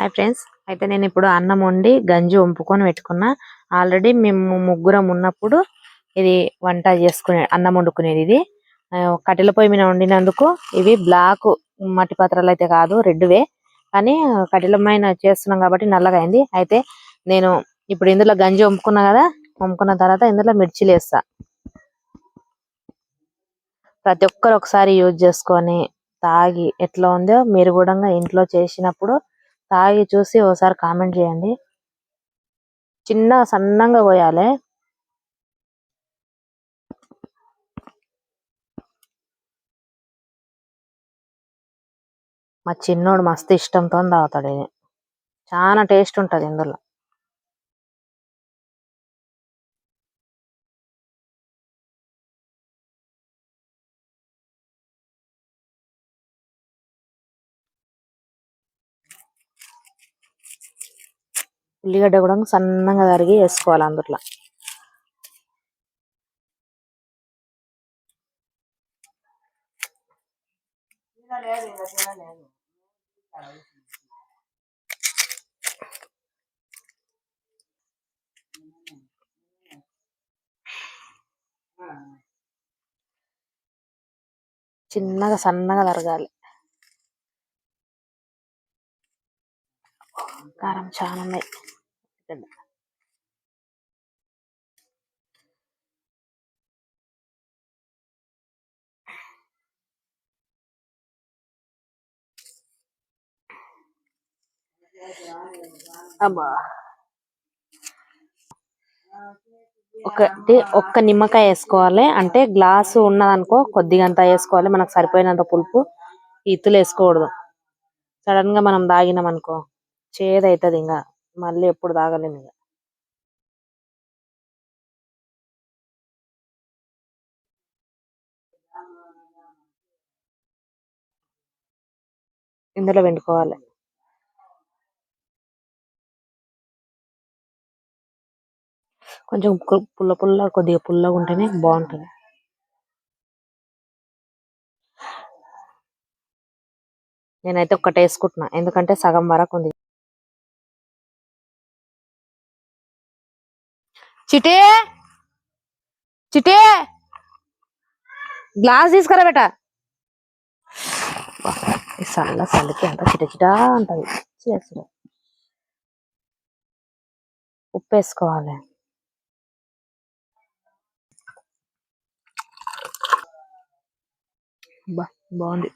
Hi friends. అయితే నేను ఇప్పుడు అన్నం వండి గంజి వంపుకొని పెట్టుకున్నా. ఆల్రెడీ మేము ముగ్గురం ఉన్నప్పుడు ఇది వంట చేసుకునే అన్నం వండుకునేది ఇది. కట్టెల పొయ్యి మీద వండినందుకు ఇవి బ్లాక్ మట్టి పాత్రలు అయితే కాదు రెడ్ వే కానీ కట్టెల పైన చేస్తున్నాం కాబట్టి నల్లగా అయింది. అయితే నేను ఇప్పుడు ఇందులో గంజి వంపుకున్నా కదా వంపుకున్న తర్వాత ఇందులో మిర్చిలు వేస్తా. ప్రతి ఒక్కరు ఒకసారి యూజ్ చేసుకొని తాగి ఎట్లా ఉందో మీరు కూడా ఇంట్లో చేసినప్పుడు తాగి చూసి ఒకసారి కామెంట్ చేయండి. చిన్న సన్నంగా పోయాలి. మా చిన్నోడు మస్తు ఇష్టంతో తాగుతాడు ఇది. చాలా టేస్ట్ ఉంటుంది ఇందులో. ఉల్లిగడ్డ కూడా సన్నగా తరిగి వేసుకోవాలి అందులో చిన్నగా సన్నగా తరగాలి. కారం చాలా ఉన్నాయి. అబ్బా ఒకటి ఒక్క నిమ్మకాయ వేసుకోవాలి. అంటే గ్లాసు ఉన్నదనుకో కొద్దిగా అంత వేసుకోవాలి. మనకు సరిపోయినంత పులుపు ఇత్తులు వేసుకోకూడదు. సడన్గా మనం తాగినాం అనుకో చేదు అవుతుంది ఇంకా మళ్ళీ ఎప్పుడు తాగలేము ఇంకా ఇందులో వెండుకోవాలి కొంచెం కు- పుల్ల పుల్ల కొద్దిగా పుల్లగా ఉంటేనే బాగుంటది. నేనైతే ఒక్కటేసుకుంటున్నా. ఎందుకంటే సగం వరకు చిటే. చిటే. గ్లాస్ తీసుకురా బేట. సల్ల సల్లికి అంత చిట చిటా అంటది. చేసుడు ఉప్పు వేసుకోవాలి బా బాగుంది.